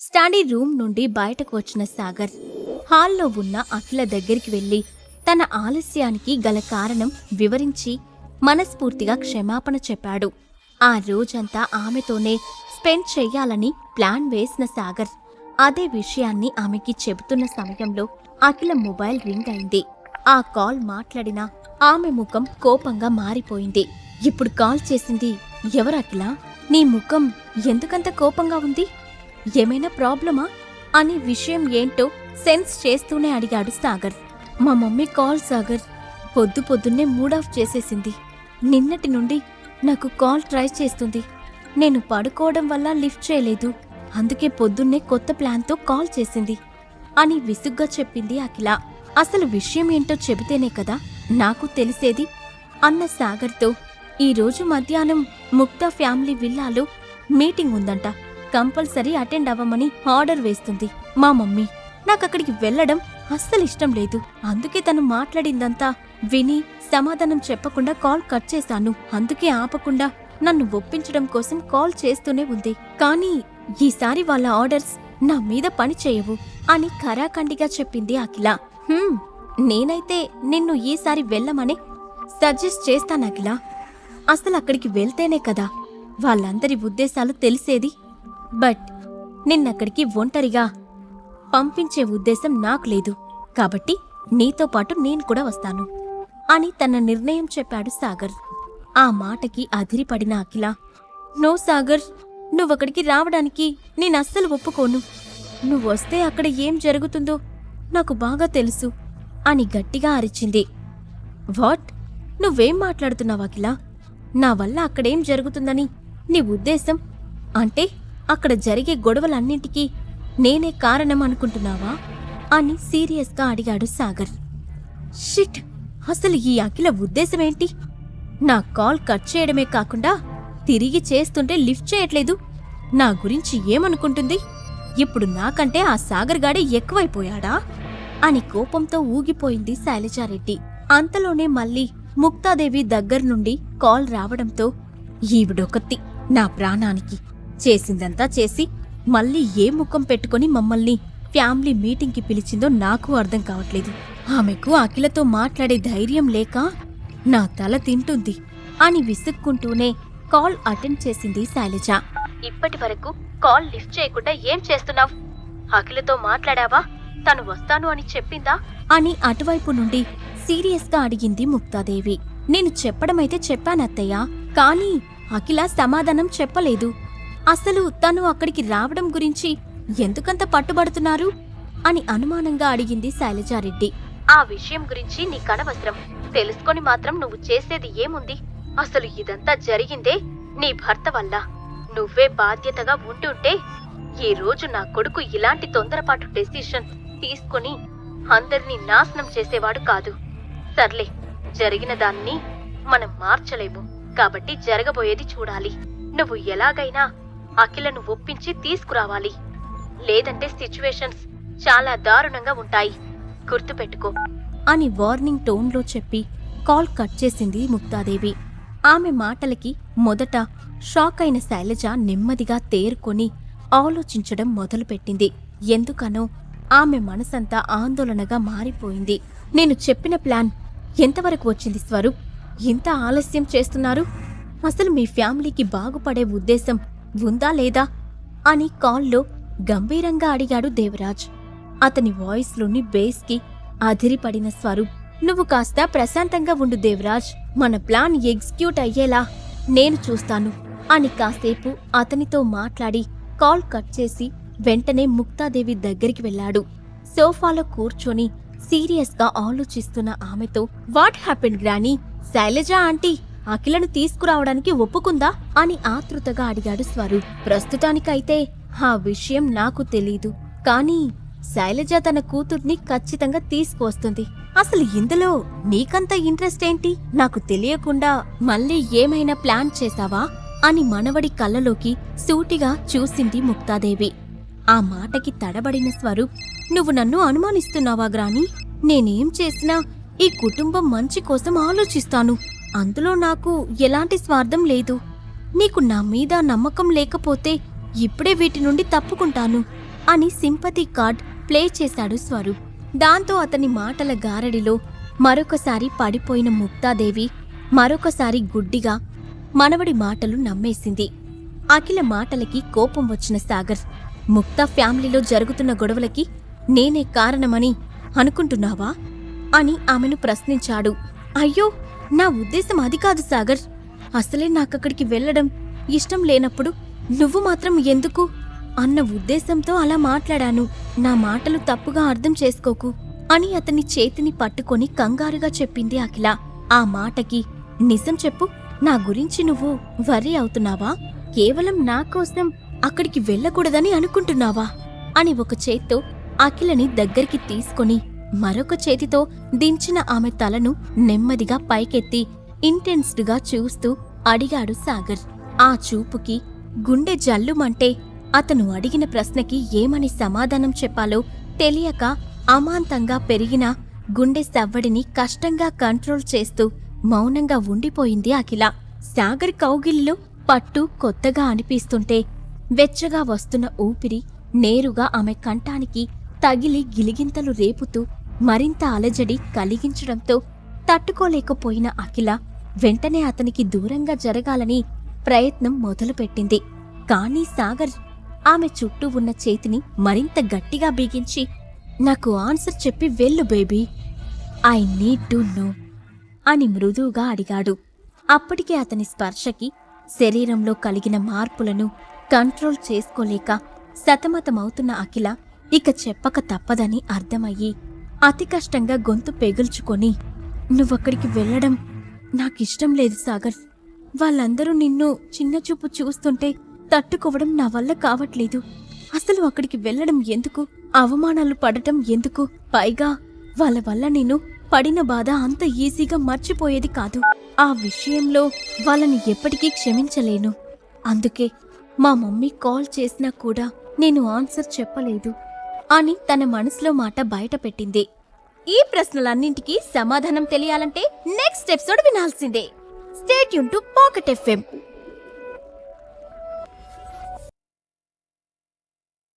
Study room నుండి బయటకు వచ్చిన సాగర్ హాల్లో ఉన్న అఖిల దగ్గరికి వెళ్ళి తన ఆలస్యానికి గల కారణం వివరించి మనస్ఫూర్తిగా క్షమాపణ చెప్పాడు. ఆ రోజంతా ఆమెతోనే స్పెండ్ చెయ్యాలని ప్లాన్ వేసిన సాగర్ అదే విషయాన్ని ఆమెకి చెబుతున్న సమయంలో అఖిల మొబైల్ రింగ్ అయింది. ఆ కాల్ మాట్లాడిన ఆమె ముఖం కోపంగా మారిపోయింది. ఇప్పుడు కాల్ చేసింది ఎవరు అఖిల? నీ ముఖం ఎందుకంత కోపంగా ఉంది? ఏమైనా ప్రాబ్లమా? అనే విషయం ఏంటో సెన్స్ చేస్తూనే అడిగాడు సాగర్. మా మమ్మీ కాల్ సాగర్. పొద్దు పొద్దున్నే మూడ్ ఆఫ్ చేసేసింది. నిన్నటి నుండి నాకు కాల్ ట్రై చేస్తుంది. నేను పడుకోవడం వల్ల లిఫ్ట్ చేయలేదు. అందుకే పొద్దున్నే కొత్త ప్లాన్తో కాల్ చేసింది. అని విసుగ్గా చెప్పింది అఖిల. అసలు విషయం ఏంటో చెబితేనే కదా నాకు తెలిసేది అన్న సాగర్తో. ఈరోజు మధ్యాహ్నం ముక్తా ఫ్యామిలీ విల్లాలో మీటింగ్ ఉందంట. కంపల్సరీ అటెండ్ అవ్వమని ఆర్డర్ వేస్తుంది. మా మమ్మీ నాకక్కడికి వెళ్ళడం అస్సలు ఇష్టం లేదు. అందుకే తను మాట్లాడిందంతా విని సమాధానం చెప్పకుండా కాల్ కట్ చేశాను. అందుకే ఆపకుండా నన్ను ఒప్పించడం కోసం కాల్ చేస్తూనే ఉంది. కానీ ఈసారి వాళ్ళ ఆర్డర్స్ నా మీద పని చేయవు అని ఖరాఖండిగా చెప్పింది అఖిల. నేనైతే నిన్ను ఈసారి వెళ్ళమని సజెస్ట్ చేస్తాను అఖిల. అసలు అక్కడికి వెళ్తేనే కదా వాళ్ళందరి ఉద్దేశాలు తెలిసేది బట్ నిన్నక్కడికి ఒంటరిగా పంపించే ఉద్దేశం నాకు లేదు. కాబట్టి నీతో పాటు నేను కూడా వస్తాను అని తన నిర్ణయం చెప్పాడు సాగర్. ఆ మాటకి అదిరిపడిన అఖిల నో సాగర్ నువ్వక్కడికి రావడానికి నేనస్సలు ఒప్పుకోను. నువ్వొస్తే అక్కడ ఏం జరుగుతుందో నాకు బాగా తెలుసు అని గట్టిగా అరిచింది. వాట్? నువ్వేం మాట్లాడుతున్నావు అఖిల? నా వల్ల అక్కడేం జరుగుతుందని నీ ఉద్దేశం? అంటే అక్కడ జరిగే గొడవలన్నింటికీ నేనే కారణం అనుకుంటున్నావా అని సీరియస్గా అడిగాడు సాగర్. షిట్! అసలు ఈ అఖిల ఉద్దేశమేంటి? నా కాల్ కట్ చేయడమే కాకుండా తిరిగి చేస్తుంటే లిఫ్ట్ చేయట్లేదు. నా గురించి ఏమనుకుంటుంది? ఇప్పుడు నాకంటే ఆ సాగర్ గాడే ఎక్కువైపోయాడా? అని కోపంతో ఊగిపోయింది శైలజారెడ్డి. అంతలోనే మళ్ళీ ముక్తాదేవి దగ్గర నుండి కాల్ రావడంతో ఈవిడొకత్తి నా ప్రాణానికి చేసిందంతా చేసి మళ్ళీ ఏ ముఖం పెట్టుకొని మమ్మల్ని ఫ్యామిలీ మీటింగ్కి పిలిచిందో నాకు అర్థం కావట్లేదు. ఆమెకు అఖిలతో మాట్లాడే ధైర్యం లేక నా తల తింటుంది అని విసుక్కుంటూనే కాల్ అటెండ్ చేసింది శైలజ. ఇప్పటి వరకు కాల్ లిఫ్ట్ చేయకుండా ఏం చేస్తున్నావు? అఖిలతో మాట్లాడావా? తను వస్తాను అని చెప్పిందా? అని అటువైపు నుండి సీరియస్గా అడిగింది ముక్తాదేవి. నేను చెప్పడమైతే చెప్పానత్తయ్య కానీ అఖిల సమాధానం చెప్పలేదు. అసలు తను అక్కడికి రావడం గురించి ఎందుకంత పట్టుబడుతున్నారు? అని అనుమానంగా అడిగింది శైలజారెడ్డి. ఆ విషయం గురించి నీ కనవసరం. తెలుసుకొని మాత్రం నువ్వు చేసేది ఏముంది? అసలు ఇదంతా జరిగిందే నీ భర్త వల్ల. నువ్వే బాధ్యతగా ఉంటుంటే ఈ రోజు నా కొడుకు ఇలాంటి తొందరపాటు డెసిషన్ తీసుకొని అందరినీ నాశనం చేసేవాడు కాదు. సర్లే జరిగిన దాన్ని మనం మార్చలేము. కాబట్టి జరగబోయేది చూడాలి. నువ్వు ఎలాగైనా అఖిలను ఒప్పించి తీసుకురావాలి. లేదంటే సిచ్యువేషన్స్ చాలా దారుణంగా ఉంటాయి. గుర్తుపెట్టుకో. అని వార్నింగ్ టోన్లో చెప్పి కాల్ కట్ చేసింది ముక్తాదేవి. ఆమె మాటలకి మొదట షాక్ అయిన శైలజ నెమ్మదిగా తేరుకొని ఆలోచించడం మొదలుపెట్టింది. ఎందుకనో ఆమె మనసంతా ఆందోళనగా మారిపోయింది. నేను చెప్పిన ప్లాన్ ఎంతవరకు వచ్చింది స్వరూప్? ఇంత ఆలస్యం చేస్తున్నారు? అసలు మీ ఫ్యామిలీకి బాగుపడే ఉద్దేశం ఉందా లేదా అని కాల్లో గంభీరంగా అడిగాడు దేవరాజ్. అతని వాయిస్లోని బేస్కి అదిరిపడిన స్వరూప్ నువ్వు కాస్త ప్రశాంతంగా ఉండు దేవరాజ్. మన ప్లాన్ ఎగ్జిక్యూట్ అయ్యేలా నేను చూస్తాను అని కాసేపు అతనితో మాట్లాడి కాల్ కట్ చేసి వెంటనే ముక్తాదేవి దగ్గరికి వెళ్ళాడు. సోఫాలో కూర్చొని సీరియస్గా ఆలోచిస్తున్న ఆమెతో what happen granny? Shailaja aunty అఖిలను తీసుకురావడానికి ఒప్పుకుందా అని ఆతృతగా అడిగాడు స్వరూప్ ప్రస్తుతానికైతే ఆ విషయం నాకు తెలీదు. కానీ శైలజ తన కూతుర్ని ఖచ్చితంగా తీసుకువస్తుంది. అసలు ఇందులో నీకంత ఇంట్రెస్ట్ ఏంటి? నాకు తెలియకుండా మళ్ళీ ఏమైనా ప్లాన్ చేశావా? అని మనవడి కళ్ళలోకి సూటిగా చూసింది ముక్తాదేవి. ఆ మాటకి తడబడిన స్వరూప్ నువ్వు నన్ను అనుమానిస్తున్నావా గ్రాని? నేనేం చేసినా ఈ కుటుంబం మంచి కోసం ఆలోచిస్తాను. అందులో నాకు ఎలాంటి స్వార్థం లేదు. నీకు నా మీద నమ్మకం లేకపోతే ఇప్పుడే వీటి నుండి తప్పుకుంటాను అని సింపతి కార్డ్ ప్లే చేశాడు స్వరూప్. దాంతో అతని మాటల గారడిలో మరొకసారి పడిపోయిన ముక్తాదేవి మరొకసారి గుడ్డిగా మనవడి మాటలు నమ్మేసింది. అఖిల మాటలకి కోపం వచ్చిన సాగర్ ముక్తా ఫ్యామిలీలో జరుగుతున్న గొడవలకి నేనే కారణమని అనుకుంటున్నావా? అని ఆమెను ప్రశ్నించాడు. అయ్యో! నా ఉద్దేశం అది కాదు సాగర్. అసలే నాకక్కడికి వెళ్ళడం ఇష్టం లేనప్పుడు నువ్వు మాత్రం ఎందుకు అన్న ఉద్దేశంతో అలా మాట్లాడాను. నా మాటలు తప్పుగా అర్థం చేసుకోకు అని అతని చేతిని పట్టుకొని కంగారుగా చెప్పింది అఖిల. ఆ మాటకి నిజం చెప్పు నా గురించి నువ్వు వర్రీ అవుతున్నావా? కేవలం నా కోసం అక్కడికి వెళ్ళకూడదని అనుకుంటున్నావా? అని ఒక చేత్తో అఖిలని దగ్గరికి తీసుకొని మరొక చేతితో దించిన ఆమె తలను నెమ్మదిగా పైకెత్తి ఇంటెన్స్డ్గా చూస్తూ అడిగాడు సాగర్. ఆ చూపుకి గుండె జల్లుమంటే అతను అడిగిన ప్రశ్నకి ఏమని సమాధానం చెప్పాలో తెలియక అమాంతంగా పెరిగిన గుండె సవ్వడిని కష్టంగా కంట్రోల్ చేస్తూ మౌనంగా ఉండిపోయింది అఖిల. సాగర్ కౌగిలిలో పట్టు కొత్తగా అనిపిస్తుంటే వెచ్చగా వస్తున్న ఊపిరి నేరుగా ఆమె కంఠానికి తగిలి గిలిగింతలు రేపుతూ మరింత అలజడి కలిగించడంతో తట్టుకోలేకపోయిన అఖిల వెంటనే అతనికి దూరంగా జరగాలని ప్రయత్నం మొదలుపెట్టింది. కానీ సాగర్ ఆమె చుట్టూ ఉన్న చేతిని మరింత గట్టిగా బిగించి నాకు ఆన్సర్ చెప్పి వెళ్ళు baby. I need to know అని మృదువుగా అడిగాడు. అప్పటికే అతని స్పర్శకి శరీరంలో కలిగిన మార్పులను కంట్రోల్ చేసుకోలేక సతమతమవుతున్న అఖిల ఇక చెప్పక తప్పదని అర్థమయ్యి అతి కష్టంగా గొంతు పెగుల్చుకొని నువ్వక్కడికి వెళ్ళడం నాకిష్టం లేదు సాగర్. వాళ్ళందరూ నిన్ను చిన్నచూపు చూస్తుంటే తట్టుకోవడం నా వల్ల కావట్లేదు. అసలు అక్కడికి వెళ్ళడం ఎందుకు? అవమానాలు పడటం ఎందుకు? పైగా వాళ్ళ వల్ల నేను పడిన బాధ అంత ఈజీగా మర్చిపోయేది కాదు. ఆ విషయంలో వాళ్ళని ఎప్పటికీ క్షమించలేను. అందుకే మా మమ్మీ కాల్ చేసినా కూడా నేను ఆన్సర్ చెప్పలేదు. అని తన మనసులో మాట బయటపెట్టింది. ఈ ప్రశ్నలన్నింటికీ సమాధానం తెలియాలంటే నెక్స్ట్ ఎపిసోడ్ వినాల్సిందే. స్టేట్ యూన్ టు పాకెట్ ఎఫ్ఎం